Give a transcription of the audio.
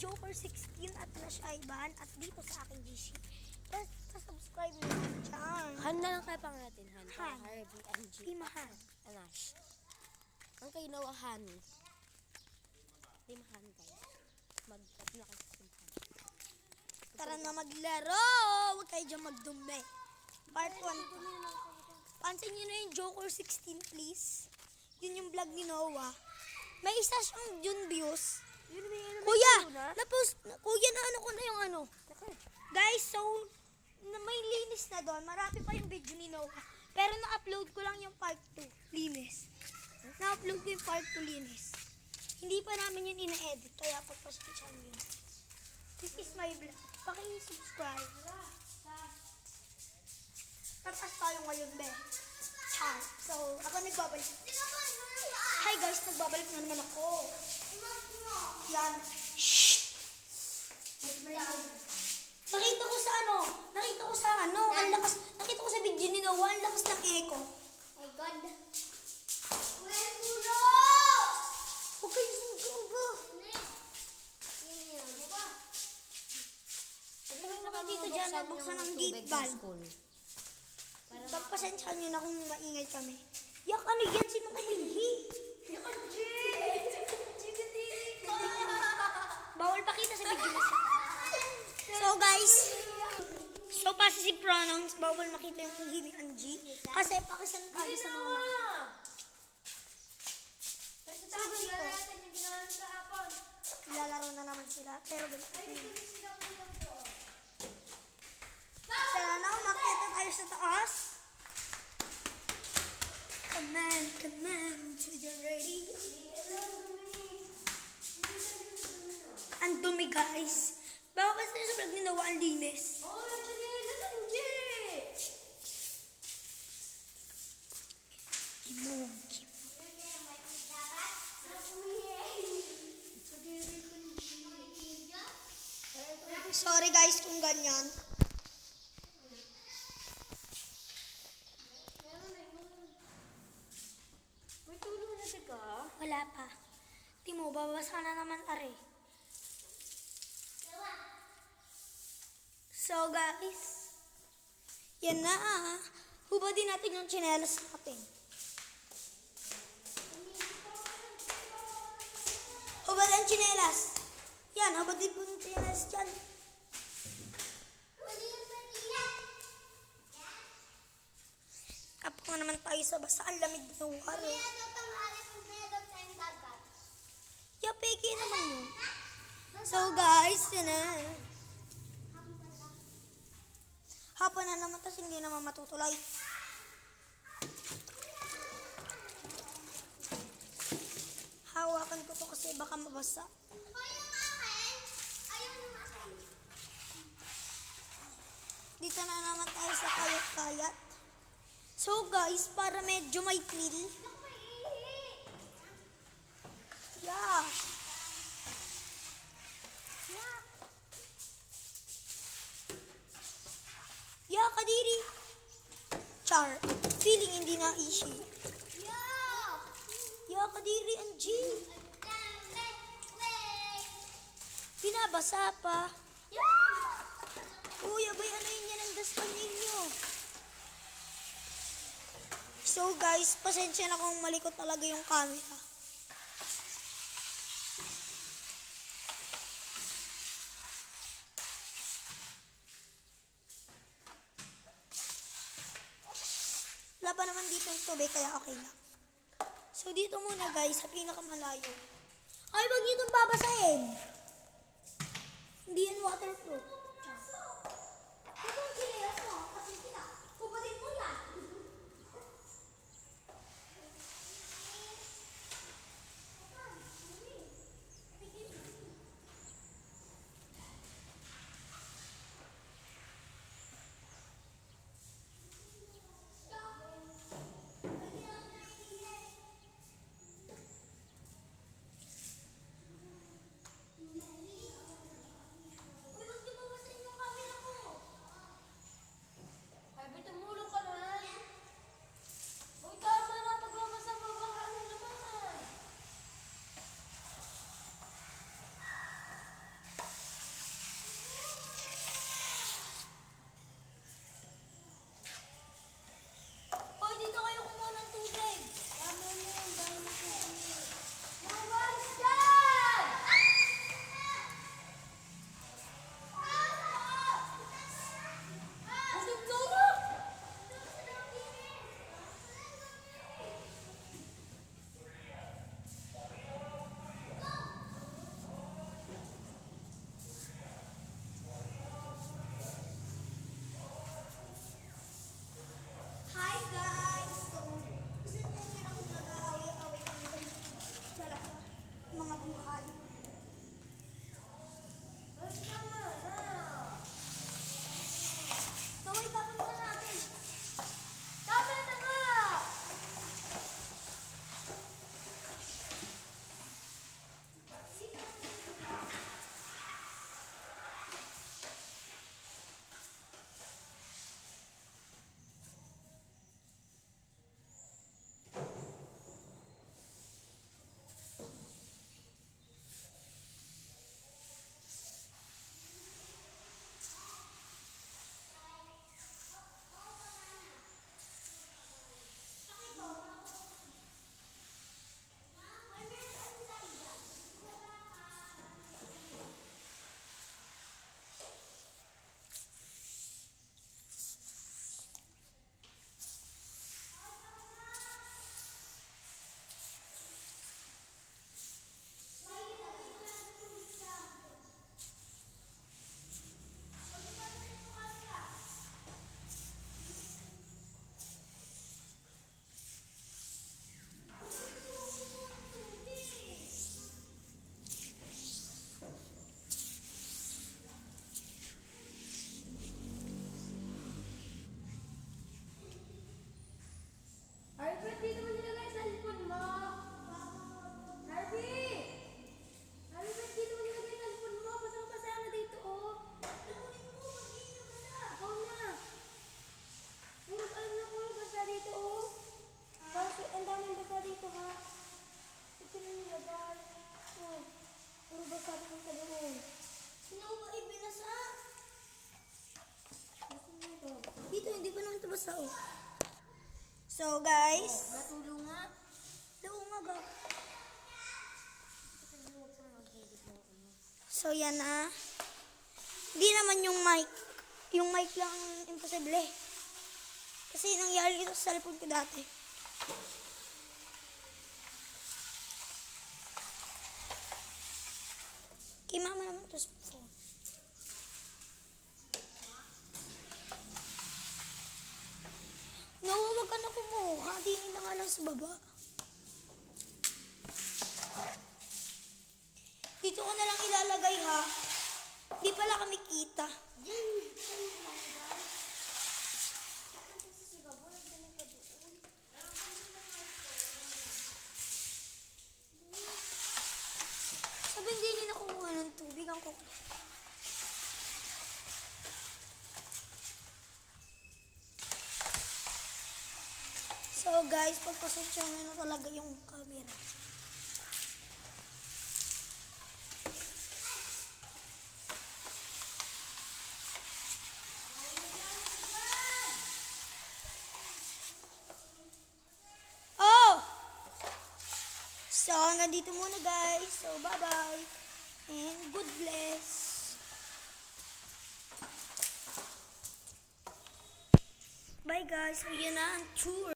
Joker 16 at Nash Ivan at dito sa aking GC. Basta subscribe na lang dyan. Han na lang kaya pang natin, Han. Han. Harvey, Angie. Di mahal. Anash. Ang kay Noah Han. Mag-tap na kayo sa simpan. Tara na maglaro! Huwag kayo dyan magdumi. Part 1 Pansin nyo na yung Joker 16 please. Yun yung vlog ni Noah. May isa siyang June views. Kuya! Napos, kuya na ano ko na yung ano. Guys, so, na may linis na doon. Marami pa yung video ni Noah. Pero na-upload ko lang yung part 2, linis. Na-upload ko yung part 2, linis. Hindi pa namin yun ina-edit, kaya pagpasensyahan yun. This is my vlog. Paki-subscribe. Tatas tayo ngayon, be. Ah, so, ako nagbabalik. Hi guys, nagbabalik na naman ako. Yan. Shh! Nakita ko sa ano, nakita ko sa ano, ang lakas, nakita ko sa video ni Noah, ang lakas ng echo. My God. Huwag kayo ako dito dyan, nagbuksan ng gate valve. Pagpasensyahan nyo na kung maingay kami. Yak, ano yan? Sino kumihi? Guys, so si pronouns, bawal makita yung kuhi ni Angie. Kasi pakisan tayo sa mga dito, lalaro na naman sila. Pero ganito. Tara na, makita tayo sa taas. Come on, come on, to the ready. Ang dumi guys. Baka kasi ni Noah ang linis. Kimog, Sorry guys kung ganyan. May tulong na ka. Wala pa. Timo, babasa na naman are. So guys, yan na ah. Hubadin natin yung chinelas natin. Hubad ang chinelas. Yan, hubadin po yung chinelas dyan. Kapag naman tayo sa basa, ang lamig ng wari. Yeah, peke naman yun. So guys, yun na. Hapon na naman, tapos hindi naman matutulay. Hawakan ko to kasi baka mabasa. Dito na naman tayo sa kayat-kayat. So guys, para medyo may thrill. Char. Feeling hindi na easy. Yeah, kadiri, Angie. Pinabasa pa. Uy, abay, ano yun yan ang ninyo? So guys, pasensya na kung malikot talaga yung camera. Wala pa naman dito yung tubig, kaya okay lang. So dito muna guys, sa pinakamalayo. Ay, wag niyo itong babasahin. Hindi yan waterproof. So guys, nga. Loo nga ga. So yan na. Hindi naman yung mic. Yung mic lang ang imposible. Kasi nangyari ito sa cellphone ko dati. Kay mama naman ito sa phone. No, wag ka na kumuha. Dinin na nga lang sa baba. Dito ko na lang ilalagay ha. Di pala kami kita. Sabi hindi nila kumuha ng tubig ang kuko. So guys, pagpasensya nyo na talaga yung camera. Oh! So, nandito muna guys. So, bye-bye. And good bless. Bye guys. So, yun tour.